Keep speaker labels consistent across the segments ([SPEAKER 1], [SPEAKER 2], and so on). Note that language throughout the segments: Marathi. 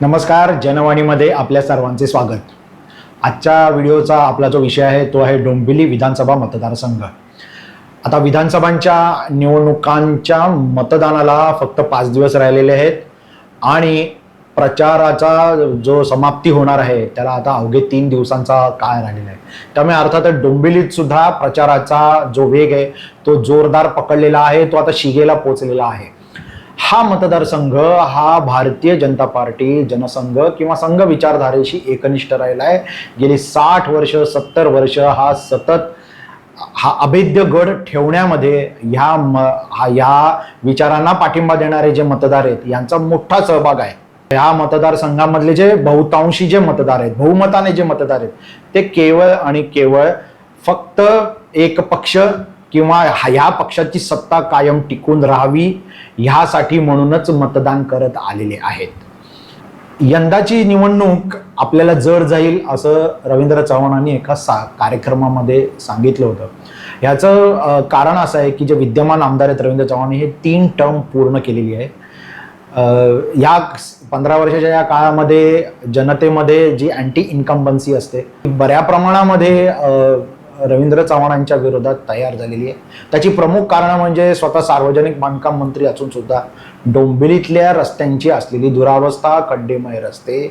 [SPEAKER 1] नमस्कार जनवाणीमध्ये आपल्या सर्वांचे स्वागत. आजच्या व्हिडिओचा आपला जो विषय आहे तो आहे डोंबिवली विधानसभा मतदारसंघ. आता विधानसभांच्या निवडणुकांच्या मतदानाला फक्त पाच दिवस राहिलेले आहेत आणि प्रचाराचा जो समाप्ती होणार आहे त्याला आता अवघे तीन दिवसांचा काळ राहिलेला आहे. त्यामुळे अर्थातच डोंबिवलीत सुद्धा प्रचाराचा जो वेग आहे तो जोरदार पकडलेला आहे तो आता शिगेला पोचलेला आहे. हा मतदारसंघ हा भारतीय जनता पार्टी जनसंघ किंवा संघ विचारधारेशी एकनिष्ठ राहिला आहे गेली साठ वर्ष सत्तर वर्ष हा सतत हा अभेद्य गड ठेवण्यामध्ये ह्या म हा ह्या विचारांना पाठिंबा देणारे जे मतदार आहेत यांचा मोठा सहभाग आहे. ह्या मतदारसंघामधले जे बहुतांशी जे मतदार आहेत बहुमताने जे मतदार आहेत ते केवळ आणि केवळ फक्त एक पक्ष किंवा ह्या पक्षाची सत्ता कायम टिकून राहावी ह्यासाठी म्हणूनच मतदान करत आलेले आहेत. यंदाची निवडणूक आपल्याला जड जाईल असं रवींद्र चव्हाणांनी एका सा कार्यक्रमामध्ये सांगितलं होतं. ह्याचं कारण असं आहे की जे विद्यमान आमदार आहेत रवींद्र चव्हाण हे तीन टर्म पूर्ण केलेली आहे. या पंधरा वर्षाच्या या काळामध्ये जनतेमध्ये जी अँटी इन्कम्बन्सी असते ती बऱ्या प्रमाणामध्ये रवींद्र चव्हाणांच्या विरोधात तयार झालेली आहे. त्याची प्रमुख कारणं म्हणजे स्वतः सार्वजनिक बांधकाम मंत्री असून सुद्धा डोंबिवलीतल्या रस्त्यांची असलेली दुरावस्था खड्डेमय रस्ते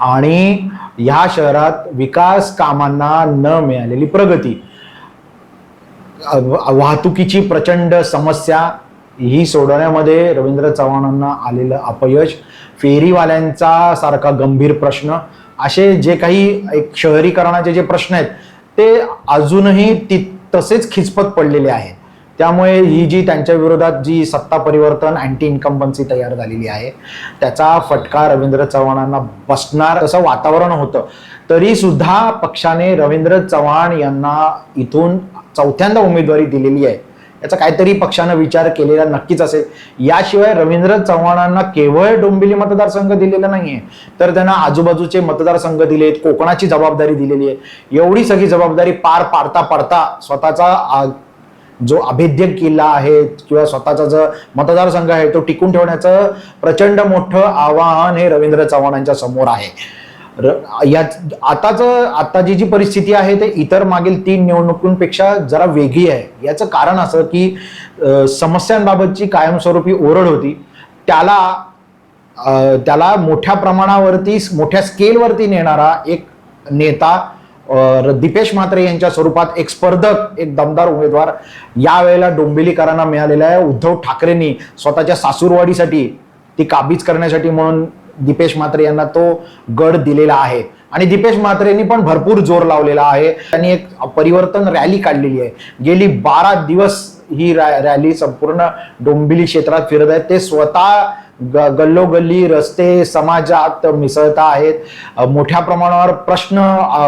[SPEAKER 1] आणि ह्या शहरात विकास कामांना न मिळालेली प्रगती. वाहतुकीची प्रचंड समस्या ही सोडवण्यामध्ये रवींद्र चव्हाणांना आलेलं अपयश फेरीवाल्यांचा सारखा गंभीर प्रश्न असे जे काही एक शहरीकरणाचे जे प्रश्न आहेत ते अजूनही ती तसेच खिचपत पडलेले आहेत. त्यामुळे ही जी त्यांच्या विरोधात जी सत्ता परिवर्तन अँटी इन्कम्बन्सी तयार झालेली आहे त्याचा फटका रवींद्र चव्हाणांना बसणार असं वातावरण होतं. तरी सुद्धा पक्षाने रवींद्र चव्हाण यांना इथून चौथ्यांदा उमेदवारी दिलेली आहे. याचा काहीतरी पक्षानं विचार केलेला नक्कीच असेल. याशिवाय रवींद्र चव्हाणांना केवळ डोंबिवली मतदारसंघ दिलेला नाहीये. तर त्यांना आजूबाजूचे मतदारसंघ दिलेत कोकणाची जबाबदारी दिलेली आहे. एवढी सगळी जबाबदारी पार पाडता पाडता स्वतःचा आ, जो अभेद्य किल्ला आहे किंवा स्वतःचा जो मतदारसंघ आहे तो टिकून ठेवण्याचं प्रचंड मोठं आवाहन हे रवींद्र चव्हाणांच्या समोर आहे. र- यात आताच आताची जी परिस्थिती आहे ते इतर मागील तीन निवडणुकींपेक्षा जरा वेगळी आहे. याचं कारण असं की समस्यांबाबतची कायमस्वरूपी ओरड होती. त्याला त्याला मोठ्या प्रमाणावरती मोठ्या स्केलवरती नेणारा एक नेता दीपेश म्हात्रे यांच्या स्वरूपात एक स्पर्धक एक दमदार उमेदवार यावेळेला डोंबिवलीकरांना मिळालेला आहे. उद्धव ठाकरेंनी स्वतःच्या सासूरवाडीसाठी ती काबीज करण्यासाठी म्हणून दीपेश म्हात्रे यांना तो गड दिलेला आहे. आणि दीपेश म्हात्रेंनी पण भरपूर जोर लावलेला आहे. त्यांनी एक परिवर्तन रॅली काढलेली आहे. गेली बारा दिवस ही रॅ- रॅली संपूर्ण डोंबिवली क्षेत्रात फिरत आहेत ते स्वतः ग गल्लोगल्ली रस्ते समाजात मिसळत आहेत. मोठ्या प्रमाणावर प्रश्न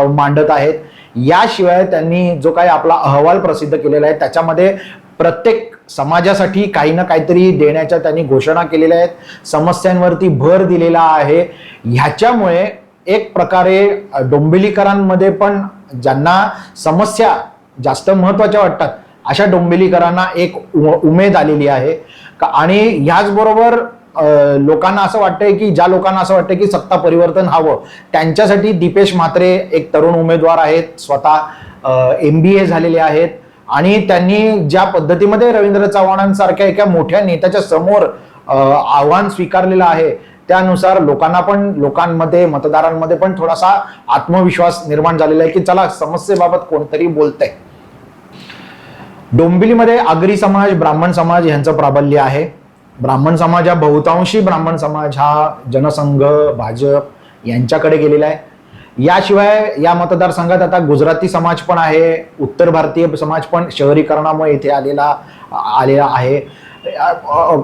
[SPEAKER 1] मांडत आहेत. याशिवाय त्यांनी जो काही आपला अहवाल प्रसिद्ध केलेला आहे त्याच्यामध्ये प्रत्येक समाजासाठी काही ना काहीतरी देण्याच्या त्यांनी घोषणा केलेल्या आहेत. समस्यांवरती भर दिलेला आहे. ह्याच्यामुळे एक प्रकारे डोंबिलीकरांमध्ये डोंबिवलीकरांमध्ये पण ज्यांना समस्या जास्त महत्त्वाच्या वाटतात अशा डोंबिवलीकरांना एक उ- उमेद आलेली आहे. का- आणि ह्याचबरोबर लोकांना असं वाटतंय की ज्या लोकांना असं वाटतंय की सत्ता परिवर्तन हवं त्यांच्यासाठी दीपेश म्हात्रे एक तरुण उमेदवार आहेत. स्वतः एम बी ए झालेले आहेत. आणि त्यांनी ज्या पद्धतीमध्ये रवींद्र चव्हाणांसारख्या एका मोठ्या नेत्याच्या समोर आव्हान स्वीकारलेलं आहे त्यानुसार लोकांना पण लोकांमध्ये मतदारांमध्ये पण थोडासा आत्मविश्वास निर्माण झालेला आहे की चला समस्येबाबत कोणतरी बोलतंय. डोंबिवलीमध्ये आगरी समाज ब्राह्मण समाज यांचं प्राबल्य आहे. ब्राह्मण समाज हा बहुतांशी ब्राह्मण समाज हा जनसंघ भाजप यांच्याकडे गेलेला आहे. याशिवाय या मतदारसंघात आता गुजराती समाज पण आहे उत्तर भारतीय समाज पण शहरीकरणामुळे इथे आलेला आलेला आहे.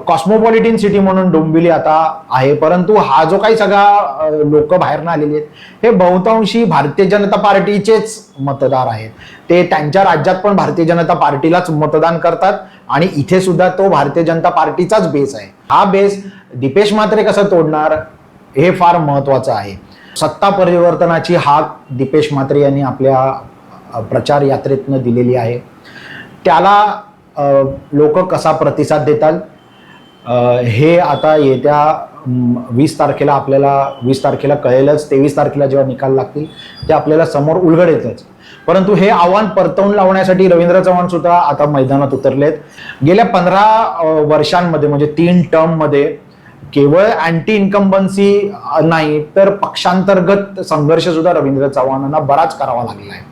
[SPEAKER 1] कॉस्मोपॉलिटिन सिटी म्हणून डोंबिवली आता आहे परंतु हा जो काही सगळा लोक बाहेरनं आलेले आहेत हे बहुतांशी भारतीय जनता पार्टीचेच मतदार आहेत. ते त्यांच्या राज्यात पण भारतीय जनता पार्टीलाच मतदान करतात आणि इथे सुद्धा तो भारतीय जनता पार्टीचाच बेस आहे. हा बेस दीपेश मात्रे कसं तोडणार हे फार महत्वाचं आहे. सत्ता परिवर्तनाची हाक दीपेश म्हात्रे यांनी आपल्या प्रचार यात्रेतनं दिलेली आहे. त्याला लोक कसा प्रतिसाद देतात हे आता येत्या वीस तारखेला आपल्याला वीस तारखेला कळेलच. तेवीस तारखेला जेव्हा निकाल लागतील ते आपल्याला समोर उलगड येतच परंतु हे आव्हान परतवून लावण्यासाठी रवींद्र चव्हाण सुद्धा आता मैदानात उतरलेत. गेल्या पंधरा वर्षांमध्ये म्हणजे तीन टर्ममध्ये केवळ अँटी इन्कम्बन्सी नाही तर पक्षांतर्गत संघर्ष सुद्धा रवींद्र चव्हाणांना बराच करावा लागला आहे.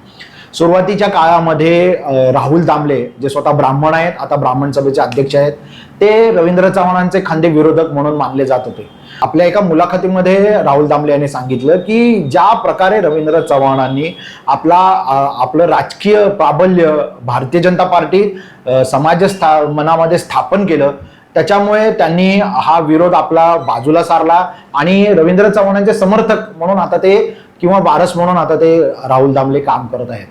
[SPEAKER 1] सुरुवातीच्या काळामध्ये राहुल दामले जे स्वतः ब्राह्मण आहेत आता ब्राह्मण सभेचे अध्यक्ष आहेत ते रवींद्र चव्हाणांचे खांदे विरोधक म्हणून मानले जात होते. आपल्या एका मुलाखतीमध्ये राहुल दामले यांनी सांगितलं की ज्या प्रकारे रवींद्र चव्हाणांनी आपला आपलं राजकीय प्राबल्य भारतीय जनता पार्टी अ, समाज मनामध्ये स्थापन केलं त्याच्यामुळे त्यांनी हा विरोध आपला बाजूला सारला आणि रवींद्र चव्हाणांचे समर्थक म्हणून आता ते किंवा वारस म्हणून आता ते राहुल दामले काम करत आहेत.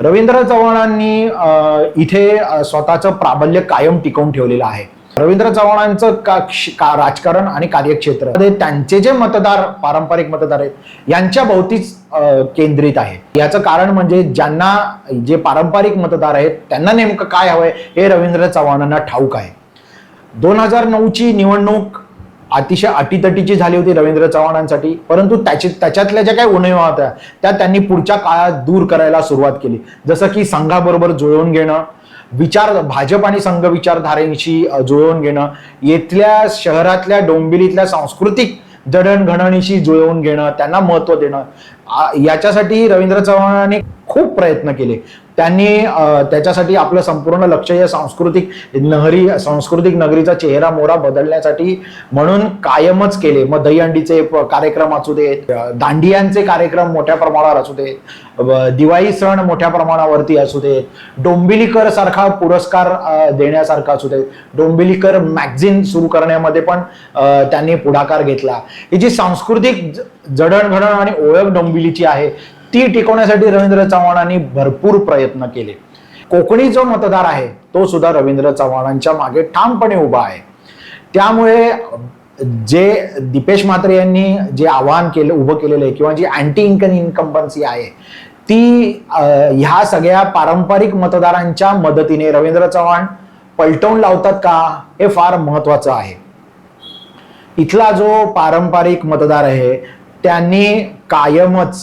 [SPEAKER 1] रवींद्र चव्हाणांनी इथे स्वतःचं प्राबल्य कायम टिकवून ठेवलेलं आहे. रवींद्र चव्हाणांचं का, क्ष- का राजकारण आणि कार्यक्षेत्र त्यांचे जे मतदार पारंपरिक मतदार आहेत यांच्या भोवतीच केंद्रित आहे. याचं कारण म्हणजे ज्यांना जे पारंपरिक मतदार आहेत त्यांना नेमकं काय हवंय हे रवींद्र चव्हाणांना ठाऊक आहे. दोन हजार नऊची निवडणूक अतिशय अटीतटीची झाली होती रवींद्र चव्हाणांसाठी परंतु त्याची त्याच्यातल्या ज्या काही उणिवा होत्या त्या त्यांनी पुढच्या काळात दूर करायला सुरुवात केली. जसं की संघाबरोबर जुळवून घेणं विचार भाजप आणि संघ विचारधारेशी जुळवून घेणं येथल्या शहरातल्या डोंबिलीतल्या सांस्कृतिक जडणघडणीशी जुळवून घेणं त्यांना महत्त्व देणं याच्यासाठी रवींद्र चव्हाणांनी खूप प्रयत्न केले. त्यांनी त्याच्यासाठी आपलं संपूर्ण लक्ष या सांस्कृतिक नहरी सांस्कृतिक नगरीचा चेहरा मोहरा बदलण्यासाठी म्हणून कायमच केले. मग दहीहंडीचे कार्यक्रम असू देत दांडियांचे कार्यक्रम मोठ्या प्रमाणावर असू देत दिवाळी सण मोठ्या प्रमाणावरती असू देत डोंबिलीकर सारखा पुरस्कार देण्यासारखा असू देत डोंबिलीकर मॅगझिन सुरू करण्यामध्ये पण त्यांनी पुढाकार घेतला. ही जी सांस्कृतिक जडणघडण आणि ओळख डोंबिलीची आहे ती टिकवण्यासाठी रवींद्र चव्हाणांनी भरपूर प्रयत्न केले. कोकणी जो मतदार आहे तो सुद्धा रवींद्र चव्हाणांच्या मागे ठामपणे उभा आहे. त्यामुळे जे दीपेश म्हात्रे यांनी जे आवाहन केलं उभं केलेलं आहे किंवा जी अँटी इन्कम इन्कम्बन्सी आहे ती ह्या सगळ्या पारंपरिक मतदारांच्या मदतीने रवींद्र चव्हाण पलटवून लावतात का हे फार महत्वाचं आहे. इथला जो पारंपरिक मतदार आहे त्यांनी कायमच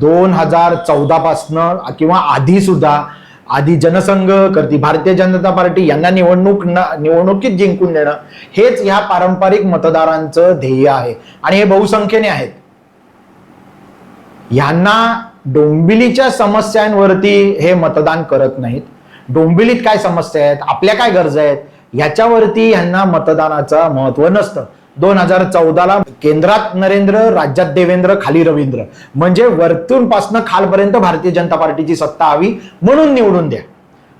[SPEAKER 1] दोन हजार चौदा पासनं किंवा आधी सुद्धा आधी जनसंघ करती भारतीय जनता पार्टी यांना निवडणूक निवडणुकीत जिंकून देणं हेच ह्या पारंपरिक मतदारांचं ध्येय आहे. आणि हे बहुसंख्येने आहेत. यांना डोंबिलीच्या समस्यांवरती हे मतदान करत नाहीत. डोंबिलीत काय समस्या आहेत आपल्या काय गरजा आहेत याच्यावरती ह्यांना मतदानाचं महत्त्व नसतं. दोन हजार चौदाला केंद्रात नरेंद्र राज्यात देवेंद्र खाली रवींद्र. म्हणजे वरतून पासनं खालपर्यंत भारतीय जनता पार्टीची सत्ता हवी म्हणून निवडून द्या.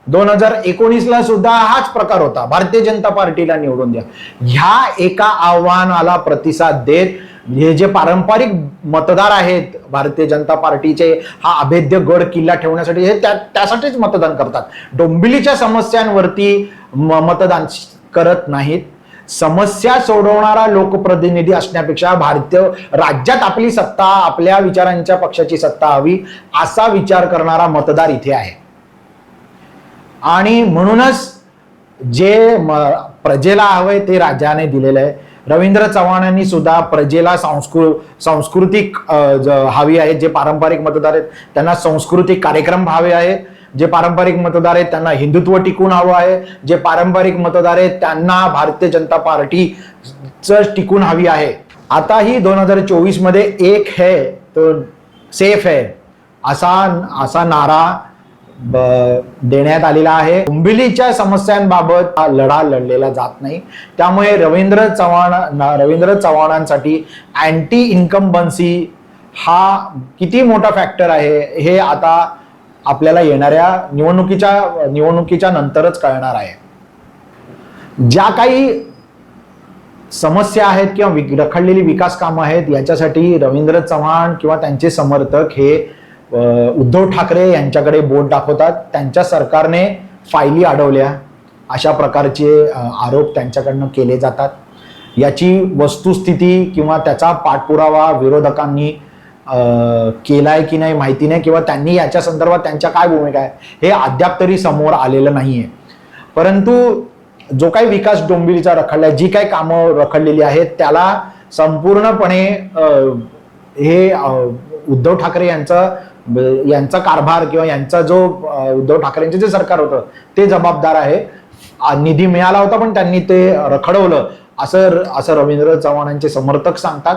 [SPEAKER 1] दोन हजार एकोणीसला सुद्धा हाच प्रकार होता. भारतीय जनता पार्टीला निवडून द्या. ह्या एका आव्हानाला प्रतिसाद देत हे जे पारंपरिक मतदार आहेत भारतीय जनता पार्टीचे हा अभेद्य गड किल्ला ठेवण्यासाठी हे त्या त्यासाठीच मतदान करतात. डोंबिलीच्या समस्यांवरती म- मतदान करत नाहीत. समस्या सोडवणारा लोकप्रतिनिधी असण्यापेक्षा भारतीय राज्यात आपली सत्ता आपल्या विचारांच्या पक्षाची सत्ता हवी असा विचार करणारा मतदार इथे आहे. आणि म्हणूनच जे म- प्रजेला हवंय ते राजाने दिलेलं आहे. रवींद्र चव्हाणांनी सुद्धा प्रजेला संस्कृ सांस्कृतिक हवी आहेत जे पारंपरिक मतदार आहेत त्यांना सांस्कृतिक कार्यक्रम हवे आहेत जे पारंपरिक मतदार आहेत त्यांना हिंदुत्व टिकून हवं आहे. जे पारंपरिक मतदार आहेत त्यांना भारतीय जनता पार्टी टिकून हवी आहे. आता ही दोन हजार चोवीसमध्ये एक है तो सेफ है. असा असा नारा ब- देण्यात आलेला आहे. डोंबिवलीच्या समस्यांबाबत हा लढा लढलेला जात नाही. त्यामुळे रवींद्र चव्हाण रवींद्र चव्हाणांसाठी अँटी इन्कम्बन्सी हा किती मोठा फॅक्टर आहे हे आता आपल्याला येणाऱ्या निवडणुकीच्या निवडणुकीच्या नंतरच कळणार आहे. ज्या काही समस्या आहेत किंवा रखडलेली विकास कामं आहेत याच्यासाठी रवींद्र चव्हाण किंवा त्यांचे समर्थक हे उद्धव ठाकरे यांच्याकडे बोट दाखवतात. त्यांच्या सरकारने फायली अडवल्या. अशा प्रकारचे आरोप त्यांच्याकडनं केले जातात. याची वस्तुस्थिती किंवा त्याचा पाठपुरावा विरोधकांनी अ, केलाय की नाही माहिती नाही किंवा त्यांनी याच्या संदर्भात त्यांच्या काय भूमिका आहे हे अद्याप तरी समोर आलेलं नाहीये. परंतु जो काही विकास डोंबिवलीचा रखडलाय जी काही कामं रखडलेली आहेत त्याला संपूर्णपणे हे उद्धव ठाकरे यांचा यांचा कारभार किंवा यांचा जो उद्धव ठाकरेंचे जे सरकार होतं ते जबाबदार आहे. निधी मिळाला होता पण त्यांनी ते रखडवलं. असं असं रवींद्र चव्हाणांचे समर्थक सांगतात.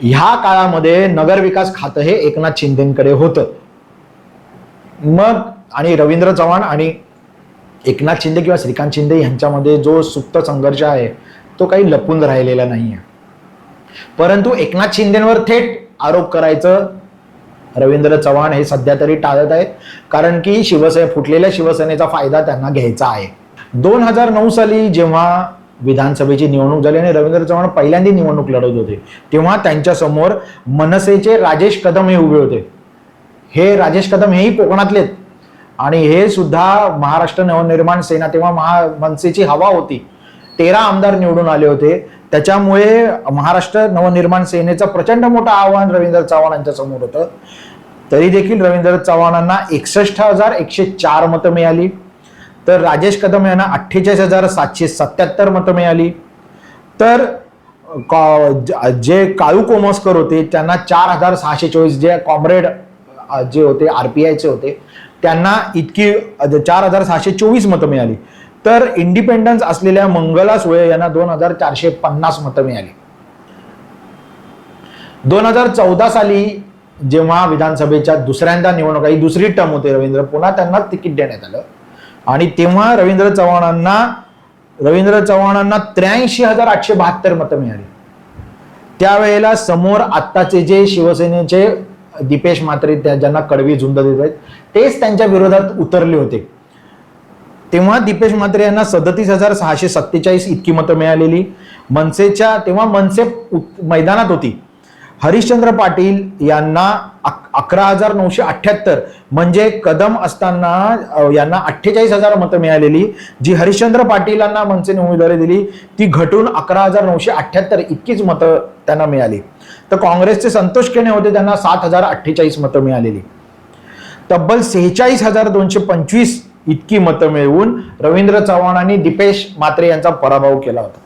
[SPEAKER 1] ह्या काळामध्ये नगरविकास खातं हे एकनाथ शिंदेकडे होतं. मग आणि रवींद्र चव्हाण आणि एकनाथ शिंदे किंवा श्रीकांत शिंदे यांच्यामध्ये जो सुप्त संघर्ष आहे तो काही लपून राहिलेला नाही आहे परंतु एकनाथ शिंदेवर थेट आरोप करायचं रवींद्र चव्हाण हे सध्या तरी टाळत आहेत कारण की शिवसेना फुटलेल्या शिवसेनेचा फायदा त्यांना घ्यायचा आहे. दोन हजार नऊ साली जेव्हा विधानसभेची निवडणूक झाली आणि रवींद्र चव्हाण पहिल्यांदा निवडणूक लढवत होते. तेव्हा त्यांच्यासमोर मनसेचे राजेश कदम हे उभे होते. हे राजेश कदम हेही कोकणातलेत. आणि हे सुद्धा महाराष्ट्र नवनिर्माण सेना तेव्हा महा मनसेची हवा होती. तेरा आमदार निवडून आले होते. त्याच्यामुळे महाराष्ट्र नवनिर्माण सेनेचं प्रचंड मोठं आव्हान रवींद्र चव्हाण यांच्या समोर होतं. तरी देखील रवींद्र चव्हाणांना एकसष्ट हजार एकशे चार मतं मिळाली. तर राजेश कदम यांना अठ्ठेचाळीस हजार सातशे सत्याहत्तर मतं मिळाली. तर जे काळू कोमस्कर होते त्यांना चार हजार सहाशे चोवीस जे कॉम्रेड जे होते आरपीआयचे होते त्यांना इतकी चार हजार सहाशे चोवीस मतं मिळाली. तर इंडिपेंडन्स असलेल्या मंगला सुळे यांना दोन हजार चारशे पन्नास मतं मिळाली. दोन हजार चौदा साली जेव्हा विधानसभेच्या दुसऱ्यांदा निवडणूक ही दुसरी टर्म होते रवींद्र पुन्हा त्यांना तिकीट देण्यात आलं. आणि तेव्हा रवींद्र चव्हाणांना रवींद्र चव्हाणांना त्र्याऐंशी हजार आठशे बहात्तर मतं मिळाली. त्यावेळेला समोर आत्ताचे जे शिवसेनेचे दीपेश म्हात्रे त्या ज्यांना कडवी झुंज देत आहेत तेच त्यांच्या विरोधात उतरले होते. तेव्हा दीपेश म्हात्रे यांना सदतीस हजार सहाशे सत्तेचाळीस इतकी मतं मिळालेली. मनसेच्या तेव्हा मनसे उत- मैदानात होती. हरिश्चंद्र पाटील यांना अकरा हजार नऊशे अठ्ठ्याहत्तर म्हणजे कदम असताना यांना अठ्ठेचाळीस हजार मतं मिळालेली. जी हरिश्चंद्र पाटील यांना मनसेने उमेदवारी दिली ती घटून अकरा हजार नऊशे अठ्ठ्याहत्तर इतकीच मतं त्यांना मिळाली. तर काँग्रेसचे संतोष केणे होते त्यांना सात हजार अठ्ठेचाळीस मतं मिळालेली. तब्बल सेहेचाळीस हजार दोनशे पंचवीस इतकी मतं मिळवून रवींद्र चव्हाण आणि दिपेश मात्रे यांचा पराभव केला होता.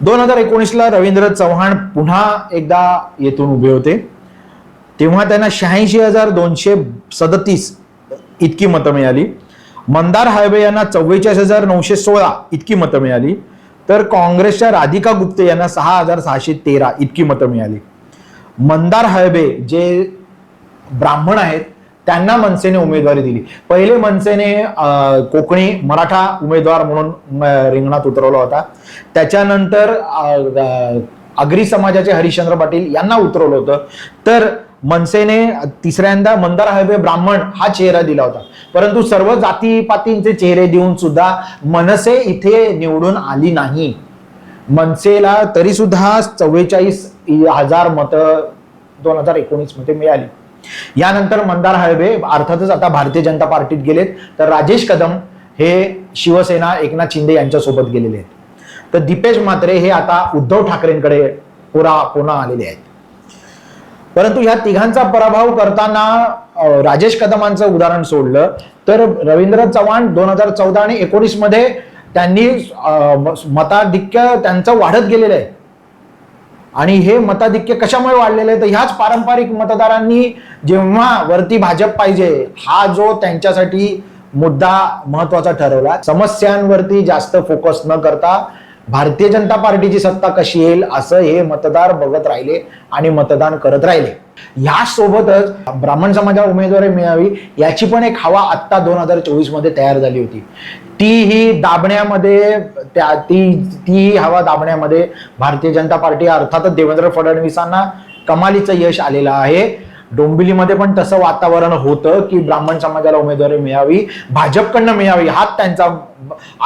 [SPEAKER 1] दोन हजार एकोणीसला रवींद्र चव्हाण पुन्हा एकदा येथून उभे होते. तेव्हा त्यांना शहाऐंशी हजार दोनशे सदतीस इतकी मतं मिळाली. मंदार हायवे यांना चव्वेचाळीस हजार नऊशे सोळा इतकी मतं मिळाली. तर काँग्रेसच्या राधिका गुप्ते यांना सहा हजार सहाशे तेरा इतकी मतं मिळाली. मंदार हायबे जे ब्राह्मण आहेत त्यांना मनसेने उमेदवारी दिली. पहिले मनसेने कोकणी मराठा उमेदवार म्हणून रिंगणात उतरवला होता. त्याच्यानंतर अग्री आगरी समाजाचे हरिश्चंद्र पाटील यांना उतरवलं होतं. तर मनसेने तिसऱ्यांदा मंदार हवे ब्राह्मण हा चेहरा दिला होता. परंतु सर्व जातीपातींचे चेहरे देऊन सुद्धा मनसे इथे निवडून आली नाही. मनसेला तरी सुद्धा चव्वेचाळीस हजार मतं दोन हजार एकोणीसमध्ये मिळाली. यानंतर मंदार हळवे अर्थातच आता भारतीय जनता पार्टीत गेलेत. तर राजेश कदम हे शिवसेना एकनाथ शिंदे यांच्यासोबत गेलेले आहेत. तर दीपेश म्हात्रे हे आता उद्धव ठाकरेंकडे पुरा पुन्हा आलेले आहेत. परंतु ह्या तिघांचा पराभव करताना राजेश कदमांचं उदाहरण सोडलं. तर रवींद्र चव्हाण दोन हजार चौदा आणि एकोणीसमध्ये त्यांनी मताधिक्य त्यांचं वाढत गेलेलं आहे. आणि हे मताधिक्य कशामुळे वाढलेलं आहे? तर ह्याच पारंपरिक मतदारांनी जेव्हा वरती भाजप पाहिजे हा जो त्यांच्यासाठी मुद्दा महत्त्वाचा ठरवला. समस्यांवरती जास्त फोकस न करता भारतीय जनता पार्टीची सत्ता कशी येईल असं हे मतदार बघत राहिले आणि मतदान करत राहिले. ह्यासोबतच ब्राह्मण समाजाला उमेदवारी मिळावी याची पण एक हवा आत्ता दोन हजार चोवीसमध्ये तयार झाली होती. ती ही दाबण्यामध्ये त्या ती ती हवा दाबण्यामध्ये भारतीय जनता पार्टी अर्थातच देवेंद्र फडणवीसांना कमालीचं यश आलेलं आहे. डोंबिवलीमध्ये पण तसं वातावरण होतं की ब्राह्मण समाजाला उमेदवारी मिळावी भाजपकडनं मिळावी हा त्यांचा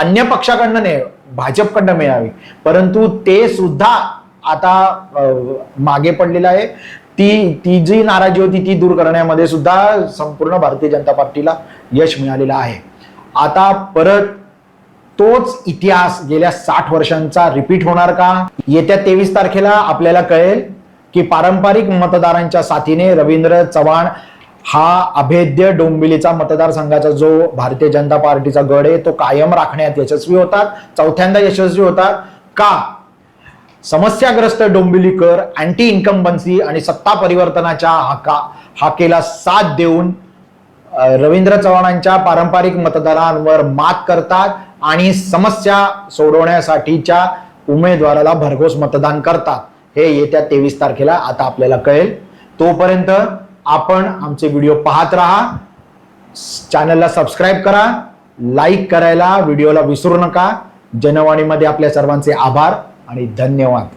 [SPEAKER 1] अन्य पक्षाकडनं नाही भाजपकडनं मिळावी. परंतु ते सुद्धा आता मागे पडलेलं आहे. ती ती जी नाराजी होती ती दूर करण्यामध्ये सुद्धा संपूर्ण भारतीय जनता पार्टीला यश मिळालेलं आहे. आता परत तोच इतिहास गेल्या साठ वर्षांचा रिपीट होणार का? येत्या तेवीस तारखेला आपल्याला कळेल की पारंपरिक मतदारांच्या साथीने रवींद्र चव्हाण हा अभेद्य डोंबिवलीचा मतदारसंघाचा जो भारतीय जनता पार्टीचा गड आहे तो कायम राखण्यात यशस्वी होतात चौथ्यांदा यशस्वी होतात. का? समस्याग्रस्त डोंबिवलीकर अँटी इन्कम्बन्सी आणि सत्ता परिवर्तनाच्या हाका हाकेला साथ देऊन रवींद्र चव्हाणांच्या पारंपरिक मतदारांवर मात करतात आणि समस्या सोडवण्यासाठीच्या उमेदवाराला भरघोस मतदान करतात. हे येत्या तेवीस तारखेला आता आपल्याला कळेल. तोपर्यंत आपण आमचे व्हिडिओ पाहत राहा. चॅनलला सबस्क्राईब करा. लाईक करायला व्हिडिओला विसरू नका. जनवाणीमध्ये आपल्या सर्वांचे आभार. आणि धन्यवाद.